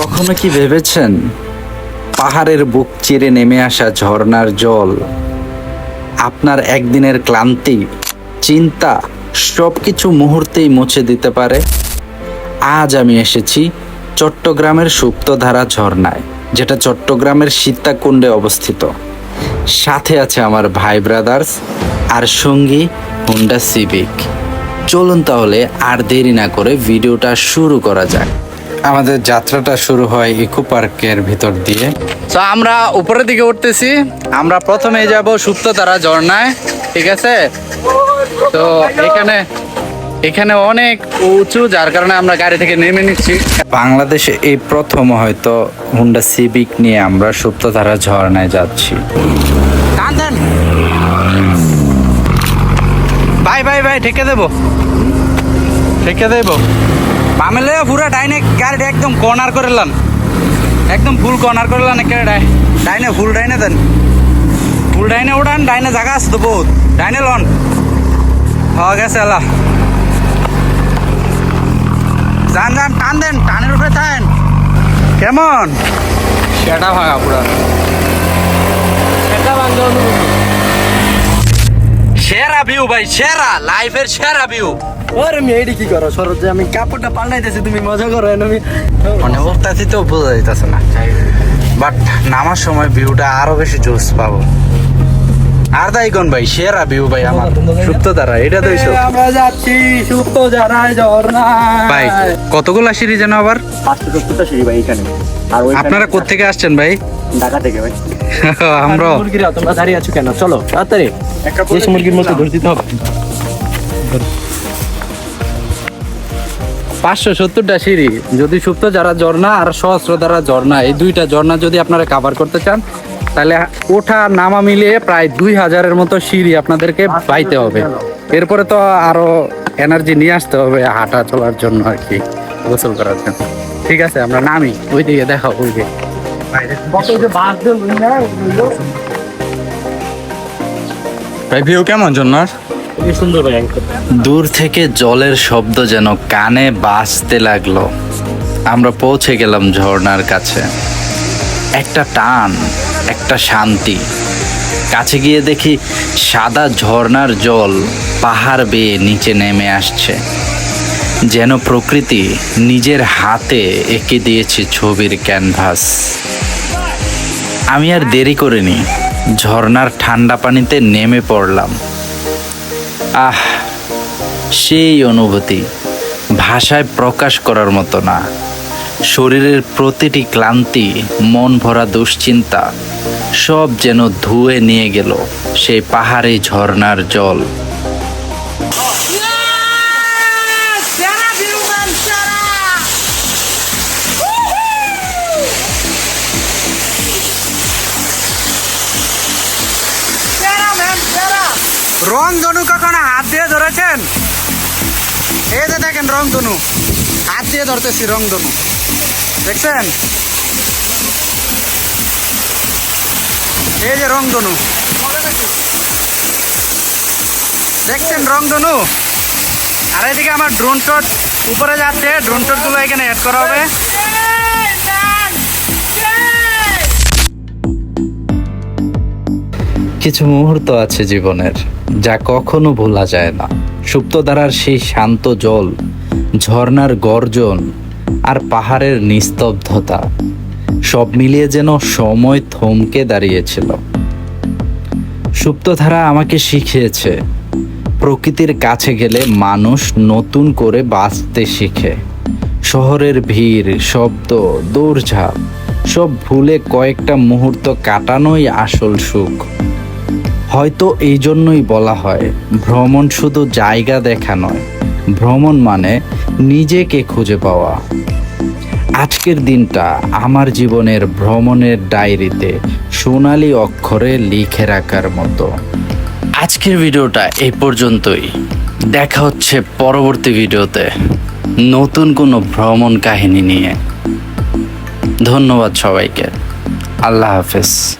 কখনো কি ভেবেছেন? পাহাড়ের বুক চিরে নেমে আসা ঝর্ণার জল, আপনার একদিনের ক্লান্তি, চিন্তা সব কিছু মুহূর্তেই মুছে দিতে পারে? আজ আমি এসেছি চট্টগ্রামের সুপ্তধারা ঝর্ণায়, যেটা চট্টগ্রামের সীতাকুণ্ডে অবস্থিত। সাথে আছে আমার ভাই ব্রাদার্স আর সঙ্গী হুন্ডা সিভিক। চলুন তাহলে আর দেরি না করে ভিডিওটা শুরু করা যাক। আমাদের যাত্রাটা শুরু হয় ইকো পার্কের ভিতর দিয়ে। তো আমরা উপরের দিকে উঠতেছি। আমরা প্রথমে যাব সুপ্ততারা ঝর্ণায়, ঠিক আছে? তো এখানে এখানে অনেক উঁচু, যার কারণে আমরা গাড়ি থেকে নেমে নিচ্ছি। বাংলাদেশে এই প্রথম হয়তো হুন্ডা সিভিক নিয়ে আমরা সুপ্তধারা ঝর্ণায় যাচ্ছি। ভাই ভাই ভাই ঠেকে দেবো। ঠেকে দেবো। বামেলে পুরো ডাইনে গাড়িটা একদম কর্নার করে লান। একদম ফুল কর্নার করে লান একেবারে ডাইনে ফুল ডাইনে দেন। ফুল ডাইনে উঠান ডাইনে জায়গা আছে তো বহুত। ডাইনে লন। হওয়া গেছে আল্লাহ। যান যান টান দেন টানের উপরে থাকেন। কেমন? সেটা ভাঙা পুরো। এটা বাংলা সেরা ভিউ ভাই সেরা। লাইফের সেরা ভিউ ওরে কি করো? যে আমি কাপড়টা পাল্টাইতেছি তুমি মজা করো আমি মানে উঠতেছি তো বোঝা যাইতেছে না। বাট নামার সময় ভিউটা আরও বেশি জোস পাবো। আর তাই কোন ভাই? সেরা ভিউ ভাই আমার। সুপ্ত দ্বারা এটা তো এইসব। আমরা যাচ্ছি সুপ্ত যারাই ঝর্ণা ভাই কতগুলা সিঁড়ি যেন আবার? পাঁচশো সত্তরটা সিঁড়ি ভাই এখানে। আর ওই আপনারা কোত্থেকে আসছেন ভাই? ঢাকা থেকে ভাই। আমরা মুরগিরা তোমরা দাঁড়িয়ে আছো কেন? চলো তাড়াতাড়ি। মুরগির মতো ধরে দিতে হবে। পাঁচশো সত্তরটা সিঁড়ি। যদি সুপ্ত যারা ঝর্ণা আর সহস্র দ্বারা ঝর্ণা, এই দুইটা ঝর্ণা যদি আপনারা কাভার করতে চান, তাহলে ওঠা নামা মিলিয়ে প্রায় দুই হাজারের মতো সিঁড়ি আপনাদেরকে হবে। এরপরে তো আরও এনার্জি নিয়ে আসতে হবে হাঁটা চলার জন্য আর কি। গোসল করার জন্য। ঠিক আছে, আমরা নামি ওই দিকে দেখা ওই দিকে ভিউ কেমন জন্নার দূর থেকে জলের শব্দ যেন কানে বাজতে লাগল। আমরা পৌঁছে গেলাম ঝর্ণার কাছে। একটা টান, একটা শান্তি। কাছে গিয়ে দেখি সাদা ঝর্ণার জল পাহাড় বেয়ে নিচে নেমে আসছে। যেন প্রকৃতি নিজের হাতে এঁকে দিয়েছে ছবির ক্যানভাস। আমি আর দেরি করিনি। ঝর্ণার ঠান্ডা পানিতে নেমে পড়লাম। আহ, সেই অনুভূতি ভাষায় প্রকাশ করার মতো না। শরীরের প্রতিটি ক্লান্তি, মন ভরা দুশ্চিন্তা সব যেন ধুয়ে নিয়ে গেল সেই পাহাড়ি ঝর্নার জল। রং ধনু কখনো হাত দিয়ে ধরেছেন? এই যে দেখেন রং ধনু। হাত দিয়ে ধরতেছি রং ধনু। দেখছেন? এই যে রং ধনু। দেখছেন রং ধনু? আর এদিকে আমার ড্রোন টট উপরে যাচ্ছে। ড্রোন টটগুলো এখানে অ্যাড করা হবে। কিছু মুহূর্ত আছে জীবনের। যা কখনো ভোলা যায় না। সুপ্তধারার সেই শান্ত জল ঝর্নার গর্জন আর পাহাড়ের নিস্তব্ধতা, সব মিলিয়ে যেন সময় থমকে দাঁড়িয়েছিল। সুপ্তধারা আমাকে শিখিয়েছে, প্রকৃতির কাছে গেলে মানুষ নতুন করে বাঁচতে শিখে। শহরের ভিড়, শব্দ, দৌড়ঝাঁপ, সব ভুলে কয়েকটা মুহূর্ত কাটানোই আসল সুখ। হয়তো এই জন্যই বলা হয়, ভ্রমণ শুধু জায়গা দেখা নয়, ভ্রমণ মানে নিজেকে খুঁজে পাওয়া। আজকের দিনটা আমার জীবনের ভ্রমণের ডায়েরিতে সোনালি অক্ষরে লিখে রাখার মতো। আজকের ভিডিওটা এই পর্যন্তই। দেখা হচ্ছে পরবর্তী ভিডিওতে। নতুন কোনো ভ্রমণ কাহিনী নিয়ে। ধন্যবাদ সবাইকে। আল্লাহ হাফেজ।